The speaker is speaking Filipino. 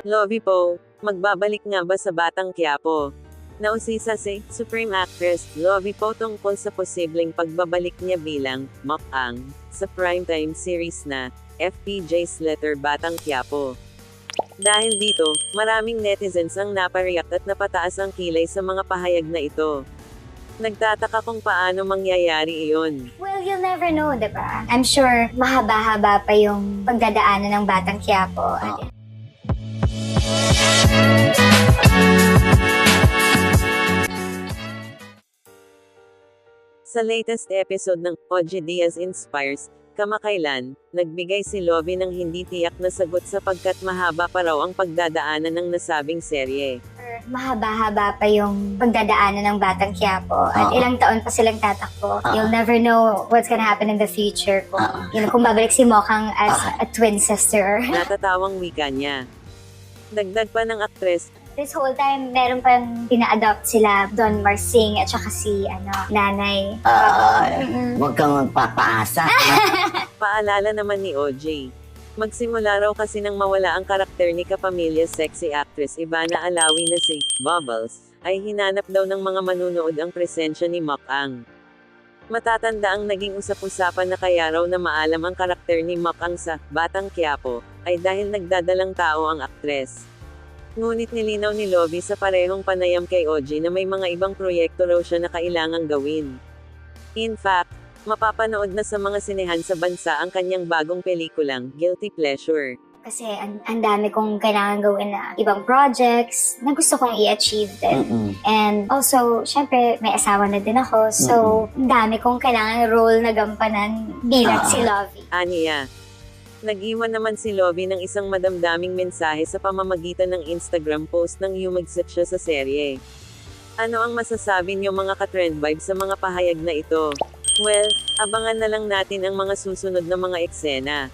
Lovey Po, magbabalik nga ba sa Batang Quiapo? Nausisa si Supreme Actress Lovey Po tungkol sa posibleng pagbabalik niya bilang Mokang sa primetime series na FPJ's Letter Batang Quiapo. Dahil dito, maraming netizens ang napareact at napataas ang kilay sa mga pahayag na ito. Nagtataka kung paano mangyayari iyon. Well, you'll never know, di ba? I'm sure mahaba-haba pa yung pagdadaanan ng Batang Quiapo. At Sa latest episode ng Oji Diaz Inspires, kamakailan, nagbigay si Lovie ng hindi tiyak na sagot sapagkat mahaba pa raw ang pagdadaanan ng nasabing serye. Mahaba-haba pa yung pagdadaanan ng Batang Quiapo. At Oo. ilang taon pa silang tatakbo. Oo. You'll never know what's gonna happen in the future kung, Oo. you know, kung babalik si Mokang as a twin sister. Natatawang wika niya. Dagdag pa ng aktres, This whole time, meron pang pina-adopt sila Don Marsing at saka si ano, nanay. Ah, Mm-mm. Huwag kang magpapaasa. paalala naman ni OJ. Magsimula raw kasi nang mawala ang karakter ni kapamilya sexy actress Ivana Alawi na si Bubbles, ay hinanap daw ng mga manunood ang presensya ni Mokang. Matatanda ang naging usap-usapan na kaya raw na maalam ang karakter ni Mokang sa Batang Quiapo, ay dahil nagdadalang tao ang aktres. Ngunit nilinaw ni Lovie sa parehong panayam kay OJ na may mga ibang proyekto raw siya na kailangang gawin. In fact, mapapanood na sa mga sinehan sa bansa ang kanyang bagong pelikulang, Guilty Pleasure. Kasi ang, ang dami kong kailangan gawin na ibang projects na gusto kong i-achieve din. Mm-mm. And also, syempre, may asawa na din ako. So, ang dami kong kailangan role na gampanan bilang Ah. si Lovey. Aniya. Nag-iwan naman si Lovie ng isang madamdaming mensahe sa pamamagitan ng Instagram post nang yumagsit siya sa serye. Ano ang masasabi niyo mga ka-trend vibe sa mga pahayag na ito? Well, abangan na lang natin ang mga susunod na mga eksena.